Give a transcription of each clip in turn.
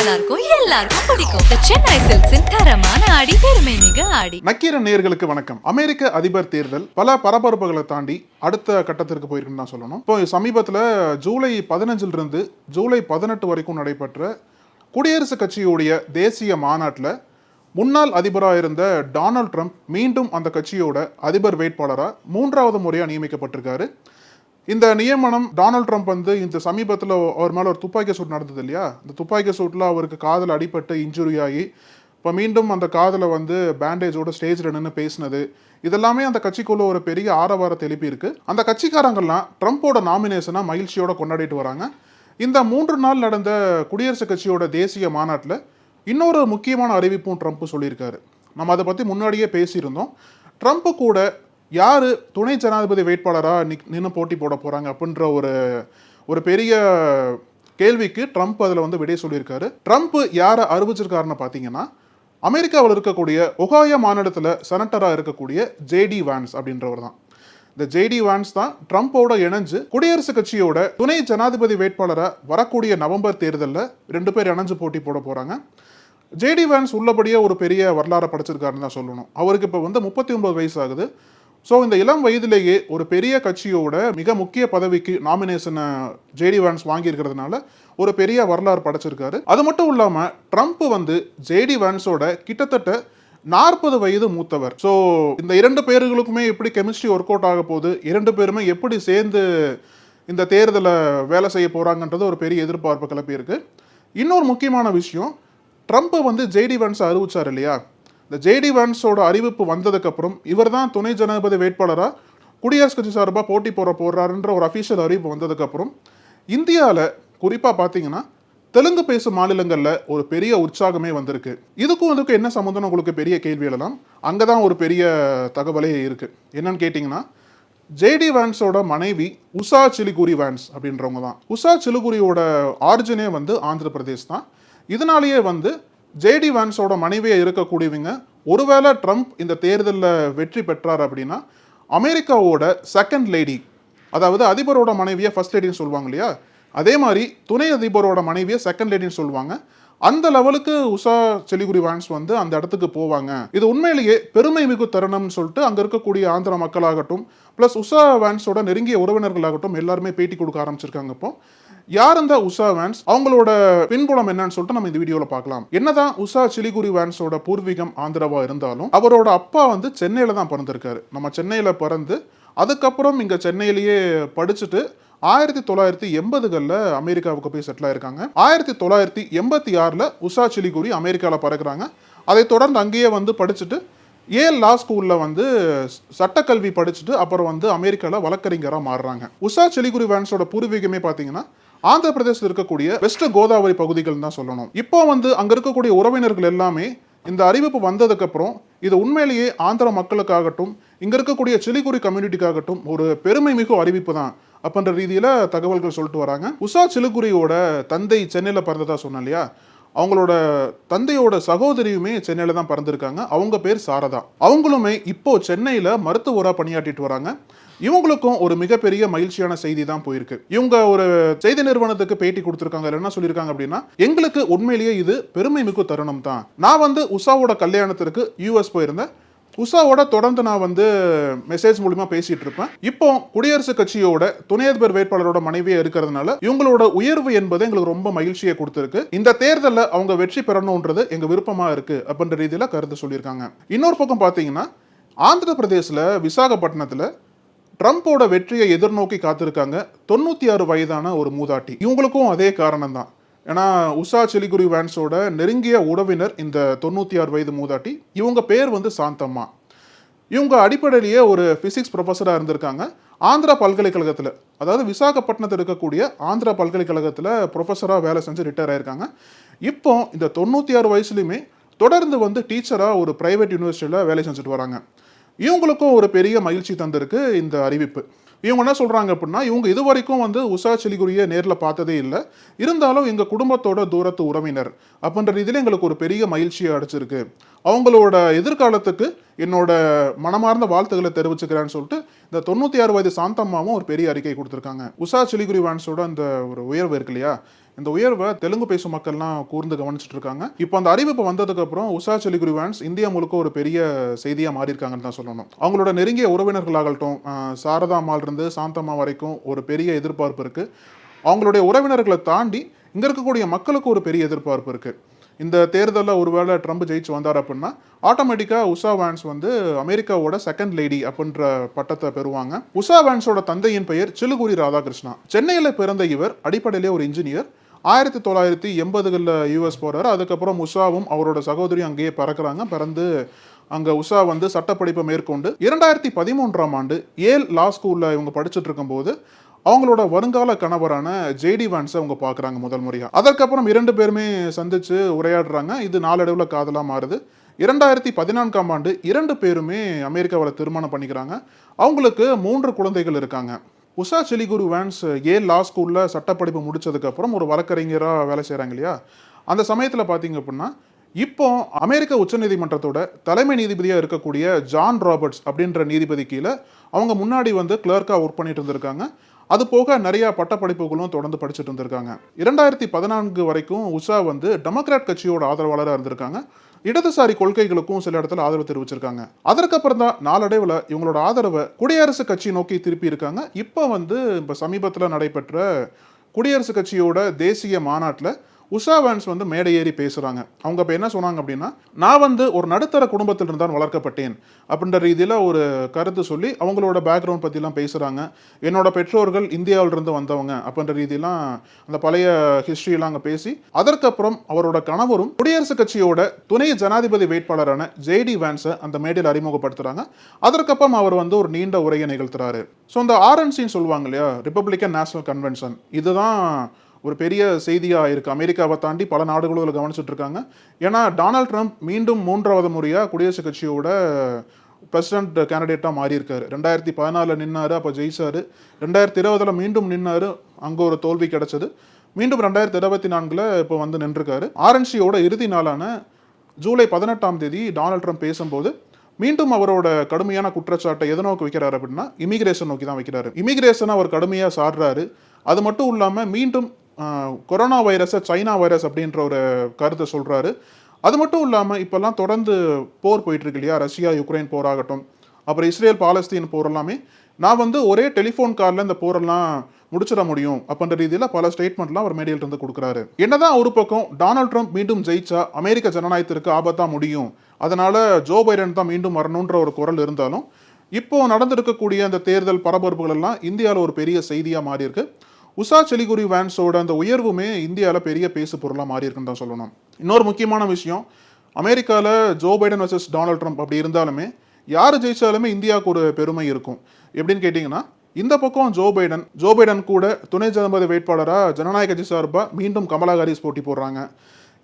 நல்லா இருக்கும் எல்லாருக்கும் பிடிக்கும். சென்னை சில்க்ஸின் தரமான ஆடி பெருமை மிக ஆடி. நக்கீர நேர்களுக்கு வணக்கம். அமெரிக்க அதிபர் தேர்தல் பல பரபரப்புகளை தாண்டி அடுத்த கட்டத்திற்கு போயிருக்குன்னு தான் சொல்லணும். இப்போ சமீபத்தில் ஜூலை பதினஞ்சுல இருந்து ஜூலை பதினெட்டு வரைக்கும் நடைபெற்ற குடியரசுக் கட்சியுடைய தேசிய மாநாட்டில் முன்னாள் அதிபராக இருந்த டொனால்ட் ட்ரம்ப் மீண்டும் அந்த கட்சியோட அதிபர் வேட்பாளராக மூன்றாவது முறையாக நியமிக்கப்பட்டிருக்காரு. இந்த நியமனம் டொனால்ட் ட்ரம்ப் வந்து இந்த சமீபத்தில் அவர் மேலே ஒரு துப்பாக்கி சூட் நடந்தது இல்லையா? இந்த துப்பாக்கி சூட்டில் அவருக்கு காதில் அடிபட்டு இன்ஜுரி ஆகி இப்போ மீண்டும் அந்த காதில் வந்து பேண்டேஜோட ஸ்டேஜில் நின்று பேசினது. இதெல்லாமே அந்த கட்சிக்குள்ள ஒரு பெரிய ஆரவாரத்தை எழுப்பியிருக்கு. அந்த கட்சிக்காரங்கள்லாம் ட்ரம்ப்போட நாமினேஷனை மகிழ்ச்சியோட கொண்டாடிட்டு வராங்க. இந்த மூன்று நாள் நடந்த குடியரசுக் கட்சியோட தேசிய மாநாட்டில் இன்னொரு முக்கியமான அறிவிப்பும் ட்ரம்ப் சொல்லியிருக்காரு. நம்ம அதை பற்றி முன்னாடியே பேசியிருந்தோம். ட்ரம்ப் கூட யார் துணை ஜனாதிபதி வேட்பாளராக நிக் நின்று போட்டி போட போகிறாங்க அப்படின்ற ஒரு ஒரு பெரிய கேள்விக்கு ட்ரம்ப் அதில் வந்து விடை சொல்லியிருக்காரு. ட்ரம்ப் யாரை அறிவிச்சிருக்காருன்னு பார்த்தீங்கன்னா அமெரிக்காவில் இருக்கக்கூடிய ஒகாயா மாநிலத்தில் செனட்டராக இருக்கக்கூடிய ஜேடி வான்ஸ் அப்படின்றவர் தான். இந்த ஜேடி வான்ஸ் தான் ட்ரம்ப்போட இணைஞ்சு குடியரசுக் கட்சியோட துணை ஜனாதிபதி வேட்பாளராக வரக்கூடிய நவம்பர் தேர்தலில் ரெண்டு பேர் இணைஞ்சு போட்டி போட போகிறாங்க ஜேடி வான்ஸ் உள்ளபடியே ஒரு பெரிய வரலாறை படைச்சிருக்காருன்னு தான் சொல்லணும். அவருக்கு இப்போ வந்து முப்பத்தி ஒன்பது வயசு ஆகுது. ஸோ இந்த இளம் வயதிலேயே ஒரு பெரிய கட்சியோட மிக முக்கிய பதவிக்கு நாமினேஷனை ஜேடி வான்ஸ் வாங்கியிருக்கிறதுனால ஒரு பெரிய வரலாறு படைச்சிருக்காரு. அது மட்டும் இல்லாமல் ட்ரம்ப் வந்து ஜேடி வான்ஸோட கிட்டத்தட்ட நாற்பது வயது மூத்தவர். ஸோ இந்த இரண்டு பேர்களுக்குமே எப்படி கெமிஸ்ட்ரி ஒர்க் அவுட் ஆக போகுது இரண்டு பேருமே எப்படி சேர்ந்து இந்த தேர்தலை வேலை செய்ய போகிறாங்கன்றது ஒரு பெரிய எதிர்பார்ப்பு கிளப்பியிருக்கு. இன்னொரு முக்கியமான விஷயம் ட்ரம்ப் வந்து ஜேடி வேன்ஸை அறிவிச்சார் இல்லையா? இந்த ஜேடி வான்ஸோட அறிவிப்பு வந்ததுக்கப்புறம் இவர் தான் துணை ஜனாதிபதி வேட்பாளராக குடியரசு கட்சி சார்பாக போட்டி போட போடுறாருன்ற ஒரு அஃபிஷியல் அறிவிப்பு வந்ததுக்கப்புறம் இந்தியாவில் குறிப்பாக பார்த்தீங்கன்னா தெலுங்கு பேசும் மாநிலங்களில் ஒரு பெரிய உற்சாகமே வந்திருக்கு. இதுக்கும் இதுக்கும் என்ன சம்மந்தம் உங்களுக்கு பெரிய கேள்வி எழலாம். அங்கே தான் ஒரு பெரிய தகவலே இருக்குது என்னன்னு கேட்டிங்கன்னா ஜேடி வான்ஸோட மனைவி உஷா சிலிகுரி வேன்ஸ் அப்படின்றவங்க தான் உஷா சிலிகுரியோட ஆரிஜினே வந்து ஆந்திர பிரதேஷ் தான். இதனாலேயே வந்து ஜேடி வான்ஸோட மனைவியாக இருக்கக்கூடியவங்க ஒருவேளை ட்ரம்ப் இந்த தேர்தலில் வெற்றி பெற்றார் அப்படின்னா அமெரிக்காவோட செகண்ட் லேடி அதாவது அதிபரோட மனைவியை ஃபர்ஸ்ட் லேடின்னு சொல்லுவாங்க இல்லையா? அதே மாதிரி துணை அதிபரோட மனைவியை செகண்ட் லேடின்னு சொல்லுவாங்க. அந்த லெவலுக்கு உஷா செலிகுரி வான்ஸ் வந்து அந்த இடத்துக்கு போவாங்க. இது உண்மையிலேயே பெருமை மிகு தருணம்னு சொல்லிட்டு அங்கே இருக்கக்கூடிய ஆந்திர மக்களாகட்டும் ப்ளஸ் உஷா வான்ஸோட நெருங்கிய உறவினர்களாகட்டும் எல்லாருமே பேட்டி கொடுக்க ஆரம்பிச்சிருக்காங்க இப்போ. யார் இந்த உஷா வேன்ஸ் அவங்களோட பின்புலம் என்னன்னு சொல்லிட்டு நம்ம இந்த வீடியோவில் பார்க்கலாம். என்னதான் உஷா சிலிகுரி வேன்ஸோட பூர்வீகம் ஆந்திராவா இருந்தாலும் அவரோட அப்பா வந்து சென்னையில தான் பிறந்திருக்காரு. நம்ம சென்னையில பிறந்து அதுக்கப்புறம் இங்க சென்னையிலேயே படிச்சுட்டு ஆயிரத்தி தொள்ளாயிரத்தி எண்பதுகளில் அமெரிக்காவுக்கு போய் செட்டில் ஆயிருக்காங்க. ஆயிரத்தி தொள்ளாயிரத்தி எண்பத்தி ஆறில் உஷா சிலிகுரி அமெரிக்காவில் பறக்கிறாங்க. அதை தொடர்ந்து அங்கேயே வந்து படிச்சுட்டு ஏல் லா ஸ்கூலில் வந்து சட்டக்கல்வி படிச்சுட்டு அப்புறம் வந்து அமெரிக்காவில் வழக்கறிஞராக மாறுறாங்க. உஷா செலிகுரி வேன்ஸோட பூர்வீகமே பார்த்தீங்கன்னா ஆந்திர பிரதேசத்தில் இருக்கக்கூடிய வெஸ்ட் கோதாவரி பகுதிகள் தான் சொல்லணும். இப்போ வந்து அங்கே இருக்கக்கூடிய உறவினர்கள் எல்லாமே இந்த அறிவிப்பு வந்ததுக்கப்புறம் இது உண்மையிலேயே ஆந்திர மக்களுக்காகட்டும் இங்கே இருக்கக்கூடிய சிலிகுரி கம்யூனிட்டிக்காகட்டும் ஒரு பெருமை மிகு அறிவிப்பு தான் அப்படின்ற ரீதியில் தகவல்கள் சொல்லிட்டு வராங்க. உஷா சிலுகுரியோட தந்தை சென்னையில் பிறந்ததா சொன்னேன் இல்லையா? அவங்களோட தந்தையோட சகோதரியுமே சென்னையில் தான் பிறந்திருக்காங்க. அவங்க பேர் சாரதா. அவங்களுமே இப்போ சென்னையில் மருத்துவராக பணியாற்றிட்டு வராங்க. இவங்களுக்கும் ஒரு மிகப்பெரிய மகிழ்ச்சியான செய்தி தான் போயிருக்கு. இவங்க ஒரு செய்தி நிறுவனத்துக்கு பேட்டி கொடுத்துருக்காங்க. என்ன சொல்லியிருக்காங்க அப்படின்னா எங்களுக்கு உண்மையிலேயே இது பெருமை மிகு தருணம் தான். நான் வந்து உஷாவோட கல்யாணத்திற்கு யூஎஸ் போயிருந்தேன். உஷாவோட தொடர்ந்து நான் வந்து மெசேஜ் மூலிமா பேசிட்டு இருப்பேன். இப்போ குடியரசுக் கட்சியோட துணை அதிபர் வேட்பாளரோட மனைவியா இருக்கிறதுனால இவங்களோட உயர்வு என்பது எங்களுக்கு ரொம்ப மகிழ்ச்சியை கொடுத்துருக்கு. இந்த தேர்தலில் அவங்க வெற்றி பெறணுன்றது எங்க விருப்பமா இருக்கு அப்படின்ற ரீதியில கருத்து சொல்லியிருக்காங்க. இன்னொரு பக்கம் பாத்தீங்கன்னா ஆந்திர பிரதேசில் விசாகப்பட்டினத்தில் ட்ரம்ப்போட வெற்றியை எதிர்நோக்கி காத்திருக்காங்க தொண்ணூற்றி ஆறு வயதான ஒரு மூதாட்டி. இவங்களுக்கும் அதே காரணம் தான் ஏன்னா உஷா செலிகுரி வேன்ஸோட நெருங்கிய உறவினர் இந்த தொண்ணூற்றி ஆறு வயது மூதாட்டி இவங்க பேர் வந்து சாந்தம்மா. இவங்க அடிப்படையிலேயே ஒரு ஃபிசிக்ஸ் ப்ரொஃபஸராக இருந்திருக்காங்க. ஆந்திரா பல்கலைக்கழகத்தில் அதாவது விசாகப்பட்டினத்தில் இருக்கக்கூடிய ஆந்திரா பல்கலைக்கழகத்தில் ப்ரொஃபஸராக வேலை செஞ்சு ரிட்டையர் ஆயிருக்காங்க. இப்போ இந்த தொண்ணூற்றி ஆறு வயசுலையுமே தொடர்ந்து வந்து டீச்சராக ஒரு ப்ரைவேட் யூனிவர்சிட்டியில் வேலை செஞ்சுட்டு வராங்க. இவங்களுக்கும் ஒரு பெரிய மகிழ்ச்சி தந்திருக்கு இந்த அறிவிப்பு. இவங்க என்ன சொல்றாங்க அப்படின்னா இவங்க இது வரைக்கும் வந்து உஷா செலிகுரியை நேரில் பார்த்ததே இல்லை. இருந்தாலும் எங்கள் குடும்பத்தோட தூரத்து உறவினர் அப்படின்ற ரீதியில் எங்களுக்கு ஒரு பெரிய மகிழ்ச்சியை அடைச்சிருக்கு. அவங்களோட எதிர்காலத்துக்கு என்னோட மனமார்ந்த வாழ்த்துக்களை தெரிவிச்சுக்கிறேன்னு சொல்லிட்டு இந்த தொண்ணூற்றி ஆறு வயது சாந்தம்மாவும் ஒரு பெரிய அறிக்கை கொடுத்துருக்காங்க. உஷா சிலிகுரி வான்ஸோட அந்த ஒரு உயர்வு இருக்கு இல்லையா? இந்த உயர்வை தெலுங்கு பேசும் மக்கள்லாம் கூர்ந்து கவனிச்சுட்டு இருக்காங்க. இப்போ அந்த அறிவிப்பு வந்ததுக்கு அப்புறம் உஷா சிலிகுரி வேன்ஸ் இந்தியா முழுக்க ஒரு பெரிய செய்தியாக மாறி இருக்காங்கன்னு தான் சொல்லணும். அவங்களோட நெருங்கிய உறவினர்களாகட்டும் சாரதா அம்மாள் இருந்து சாந்தம்மா வரைக்கும் ஒரு பெரிய எதிர்பார்ப்பு இருக்குது அவங்களுடைய உறவினர்களை தாண்டி இங்கே இருக்கக்கூடிய மக்களுக்கு ஒரு பெரிய எதிர்பார்ப்பு இருக்குது இந்த தேர்தலில் ஒருவேளை ட்ரம்ப் ஜெயிச்சு வந்தார் அப்படின்னா ஆட்டோமேட்டிக்காக உஷா வேன்ஸ் வந்து அமெரிக்காவோட செகண்ட் லேடி அப்படின்ற பட்டத்தை பெறுவாங்க. உஷா வேன்ஸோட தந்தையின் பெயர் சிலுகுரி ராதாகிருஷ்ணா. சென்னையில் பிறந்த இவர் அடிப்படையிலே ஒரு இன்ஜினியர் ஆயிரத்தி தொள்ளாயிரத்தி எண்பதுகளில் யூஎஸ் போகிறார் அதுக்கப்புறம் உஷாவும் அவரோட சகோதரியும் அங்கேயே பறக்கிறாங்க. பிறந்து அங்கே உஷா வந்து சட்டப்படிப்பை மேற்கொண்டு இரண்டாயிரத்தி பதிமூன்றாம் ஆண்டு ஏல் லா ஸ்கூலில் இவங்க படிச்சுட்டு இருக்கும்போது அவங்களோட வருங்கால கணவரான ஜேடி வான்ஸை அவங்க பார்க்குறாங்க முதல் முறையாக அதற்கப்புறம் இரண்டு பேருமே சந்தித்து உரையாடுறாங்க. இது நாளடைவில் காதலாக மாறுது. இரண்டாயிரத்தி பதினான்காம் ஆண்டு இரண்டு பேருமே அமெரிக்காவில் திருமணம் பண்ணிக்கிறாங்க. அவங்களுக்கு மூன்று குழந்தைகள் இருக்காங்க. உஷா செலிகுரு வேன்ஸ் ஏ லா ஸ்கூலில் சட்டப்படிப்பு முடிச்சதுக்கப்புறம் ஒரு வழக்கறிஞராக வேலை செய்கிறாங்க இல்லையா? அந்த சமயத்தில் பார்த்தீங்க அப்படின்னா இப்போ அமெரிக்க உச்சநீதிமன்றத்தோட தலைமை நீதிபதியாக இருக்கக்கூடிய ஜான் ராபர்ட்ஸ் அப்படின்ற நீதிபதி கீழே அவங்க முன்னாடி வந்து கிளர்க்காக ஒர்க் பண்ணிட்டு இருந்திருக்காங்க. அது போக நிறைய பட்டப்படிப்புகளும் தொடர்ந்து படிச்சுட்டு இருந்திருக்காங்க. இரண்டாயிரத்தி பதினான்கு வரைக்கும் உஷா வந்து டெமோக்ராட் கட்சியோட ஆதரவாளராக இருந்திருக்காங்க. இடதுசாரி கொள்கைகளுக்கும் சில இடத்துல ஆதரவு தெரிவிச்சிருக்காங்க. அதற்கப்புறம் தான் நாளடைவில் இவங்களோட ஆதரவை குடியரசுக் கட்சி நோக்கி திருப்பி இருக்காங்க. இப்போ வந்து இப்போ சமீபத்தில் நடைபெற்ற குடியரசுக் கட்சியோட தேசிய மாநாட்டில் உஷா வேன்ஸ் வந்து மேடை ஏறி பேசுகிறாங்க அவங்க இப்போ என்ன சொன்னாங்க அப்படின்னா நான் வந்து ஒரு நடுத்தர குடும்பத்தில் தான் வளர்க்கப்பட்டேன் அப்படின்ற ரீதியில் ஒரு கருத்து சொல்லி அவங்களோட பேக்ரவுண்ட் பற்றிலாம் பேசுகிறாங்க என்னோட பெற்றோர்கள் இந்தியாவிலிருந்து வந்தவங்க அப்படின்ற ரீதியெல்லாம் அந்த பழைய ஹிஸ்ட்ரியெலாம் அங்கே பேசி அதற்கப்புறம் அவரோட கணவரும் குடியரசுக் கட்சியோட துணை ஜனாதிபதி வேட்பாளரான ஜேடி வேன்ஸை அந்த மேடையில் அறிமுகப்படுத்துகிறாங்க அதற்கப்புறம் அவர் வந்து ஒரு நீண்ட உரையை நிகழ்த்துறாரு. ஸோ இந்த ஆர்என்சின்னு சொல்லுவாங்க இல்லையா? ரிப்பப்ளிக்கன் நேஷனல் கன்வென்ஷன் இதுதான் ஒரு பெரிய செய்தியாக இருக்குது அமெரிக்காவை தாண்டி பல நாடுகளும் இதில் கவனிச்சுட்டு இருக்காங்க ஏன்னா டொனால்ட் ட்ரம்ப் மீண்டும் மூன்றாவது முறையாக குடியரசுக் கட்சியோட பிரசிடென்ட் கேண்டிடேட்டாக மாறியிருக்காரு. ரெண்டாயிரத்தி பதினாலில் நின்னார் அப்போ ஜெயிச்சார். ரெண்டாயிரத்தி இருபதில் மீண்டும் நின்னார் அங்கே ஒரு தோல்வி கிடச்சிது. மீண்டும் ரெண்டாயிரத்தி இருபத்தி நான்கில் இப்போ வந்து நின்றுருக்காரு. ஆர்என்சியோட இறுதி நாளான ஜூலை பதினெட்டாம் தேதி டொனால்ட் ட்ரம்ப் பேசும்போது மீண்டும் அவரோட கடுமையான குற்றச்சாட்டை எதை நோக்கி வைக்கிறாரு அப்படின்னா இமிகிரேஷன் நோக்கி தான் வைக்கிறாரு. இமிகிரேஷனை அவர் கடுமையாக சாடுறாரு அது மட்டும் இல்லாமல் மீண்டும் கொரோனா வைரஸை சைனா வைரஸ் அப்படின்ற ஒரு கருத்தை சொல்கிறாரு அது மட்டும் இல்லாமல் இப்போல்லாம் தொடர்ந்து போர் போயிட்டுருக்கு இல்லையா? ரஷ்யா யுக்ரைன் போராகட்டும். அப்புறம் இஸ்ரேல் பாலஸ்தீன் போர் எல்லாமே. நான் வந்து ஒரே டெலிஃபோன் காலில் இந்த போரெல்லாம் முடிச்சிட முடியும் அப்படின்ற ரீதியில் பல ஸ்டேட்மெண்ட்லாம் அவர் மேடையில் இருந்து கொடுக்குறாரு. என்னதான் ஒரு பக்கம் டொனால்ட் ட்ரம்ப் மீண்டும் ஜெயிச்சா அமெரிக்க ஜனநாயகத்திற்கு ஆபத்தாக முடியும். அதனால ஜோ பைடன் தான் மீண்டும் வரணுன்ற ஒரு குரல் இருந்தாலும் இப்போ நடந்திருக்கக்கூடிய அந்த தேர்தல் பரபரப்புகள் எல்லாம் இந்தியாவில் ஒரு பெரிய செய்தியாக மாறி இருக்கு உஷா செலிகுரி வேன்ஸோட அந்த உயர்வுமே இந்தியாவில் பெரிய பேசு பொருளாக மாறி இருக்குன்னு தான் சொல்லணும். இன்னொரு முக்கியமான விஷயம் அமெரிக்காவில் Joe Biden versus Donald Trump அப்படி இருந்தாலுமே யார் ஜெயிச்சாலுமே இந்தியாவுக்கு ஒரு பெருமை இருக்கும். எப்படின்னு கேட்டிங்கன்னா இந்த பக்கம் ஜோ பைடன் ஜோ பைடன் கூட துணை ஜனாதிபதி வேட்பாளராக ஜனநாயக கட்சி சார்பாக மீண்டும் கமலா ஹாரிஸ் போட்டி போடுறாங்க.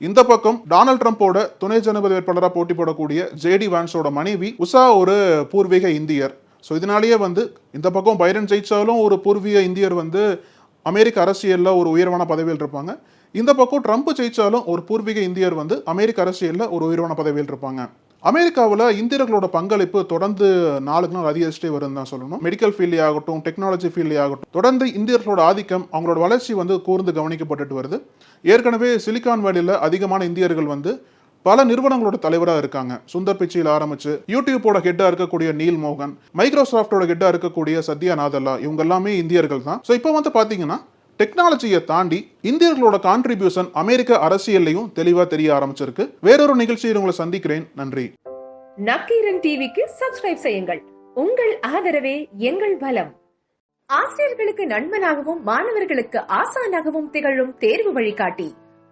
இந்த பக்கம் டொனால்ட் ட்ரம்ப்போட துணை ஜனாதிபதி வேட்பாளராக போட்டி போடக்கூடிய ஜேடி வான்ஸோட மனைவி உஷா ஒரு பூர்வீக இந்தியர். ஸோ இதனாலேயே வந்து இந்த பக்கம் பைடன் ஜெயிச்சாலும் ஒரு பூர்வீக இந்தியர் வந்து அமெரிக்க அரசியலில் ஒரு உயர்வான பதவியில் இருப்பாங்க. இந்த பக்கம் ட்ரம்ப் ஜெயிச்சாலும் ஒரு பூர்வீக இந்தியர் வந்து அமெரிக்க அரசியலில் ஒரு உயர்வான பதவியில் இருப்பாங்க. அமெரிக்காவில் இந்தியர்களோட பங்களிப்பு தொடர்ந்து நாளுக்கு நாள் அதிகரிச்சுட்டே வருதுன்னு தான் சொல்லணும். மெடிக்கல் ஃபீல்டே ஆகட்டும் டெக்னாலஜி ஃபீல்டே ஆகட்டும் தொடர்ந்து இந்தியர்களோட ஆதிக்கம் அவங்களோட வளர்ச்சி வந்து கூர்ந்து கவனிக்கப்பட்டுட்டு வருது. ஏற்கனவே சிலிகான் வேலியில் அதிகமான இந்தியர்கள் வந்து பல நிறுவனங்களோட தலைவராக இருக்காங்க. சுந்தர் பிச்சையில் ஆரம்பிச்சு யூடியூப்போட ஹெட்டாக இருக்கக்கூடிய நீல் மோகன் மைக்ரோசாஃப்டோட ஹெட்டாக இருக்கக்கூடிய சத்யா நாதல்லா இவங்க எல்லாமே இந்தியர்கள் தான். ஸோ இப்போ வந்து பார்த்தீங்கன்னா டெக்னாலஜியை தாண்டி இந்தியர்களோட கான்ட்ரிபியூஷன் அமெரிக்க அரசியல்லையும் தெளிவாக தெரிய ஆரம்பிச்சிருக்கு. வேறொரு நிகழ்ச்சியில் உங்களை சந்திக்கிறேன். நன்றி. நக்கீரன் டிவிக்கு சப்ஸ்கிரைப் செய்யுங்கள். உங்கள் ஆதரவே எங்கள் பலம் ஆசிரியர்களுக்கு நண்பனாகவும் மாணவர்களுக்கு ஆசானாகவும் திகழும் தேர்வு வழிகாட்டி.